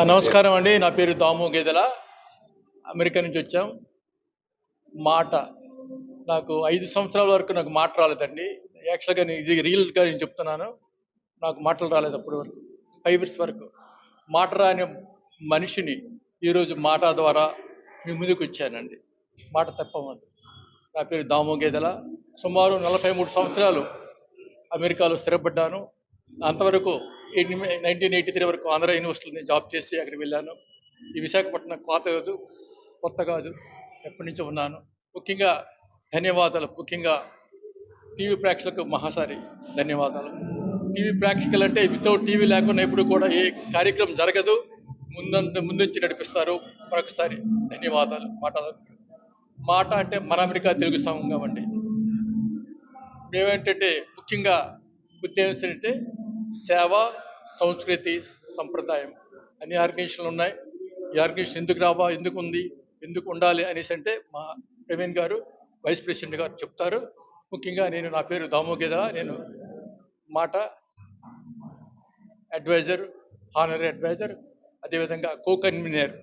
నమస్కారం అండి. నా పేరు దాము గేదెల. అమెరికా నుంచి వచ్చాం. మాట. నాకు ఐదు సంవత్సరాల వరకు నాకు మాట రాలేదండి. యాక్చువల్గా నేను ఇది రియల్గా నేను చెప్తున్నాను. నాకు మాటలు రాలేదు అప్పటి వరకు. ఫైవ్ ఇయర్స్ వరకు. మాట రాని మనిషిని ఈరోజు మాట ద్వారా మీ ముందుకు వచ్చానండి. మాట తప్పమండి. నా పేరు దాము గేదెల. సుమారు నలభై మూడు సంవత్సరాలు అమెరికాలో స్థిరపడ్డాను. అంతవరకు నైన్టీన్ ఎయిటీ త్రీ వరకు ఆంధ్ర యూనివర్సిటీలో నేను జాబ్ చేసి అక్కడికి వెళ్ళాను. ఈ విశాఖపట్నం కోత కాదు కొత్త కాదు ఎప్పటి నుంచో ఉన్నాను. ముఖ్యంగా ధన్యవాదాలు. ముఖ్యంగా టీవీ ప్రేక్షకులకు మహాసారి ధన్యవాదాలు. టీవీ ప్రేక్షకులు అంటే వితౌట్ టీవీ లేకుండా ఎప్పుడు కూడా ఏ కార్యక్రమం జరగదు. ముందంత ముందుంచి నడిపిస్తారు. మరొకసారి ధన్యవాదాలు. మాట మాట అంటే మన అమెరికా తెలుగు సంఘం అండి మేమేంటంటే ముఖ్యంగా ఉద్దేశం ఏంటంటే సేవ సంస్కృతి సంప్రదాయం అన్ని ఆర్గనైజేషన్లు ఉన్నాయి. ఈ ఆర్గనైజేషన్ ఎందుకు రావా ఎందుకు ఉంది ఎందుకు ఉండాలి అనేసి అంటే మా ప్రవీణ్ గారు వైస్ ప్రెసిడెంట్ గారు చెప్తారు. ముఖ్యంగా నేను నా పేరు దామోగేద నేను మాట అడ్వైజర్ హానరీ అడ్వైజర్ అదేవిధంగా కో కన్వీనర్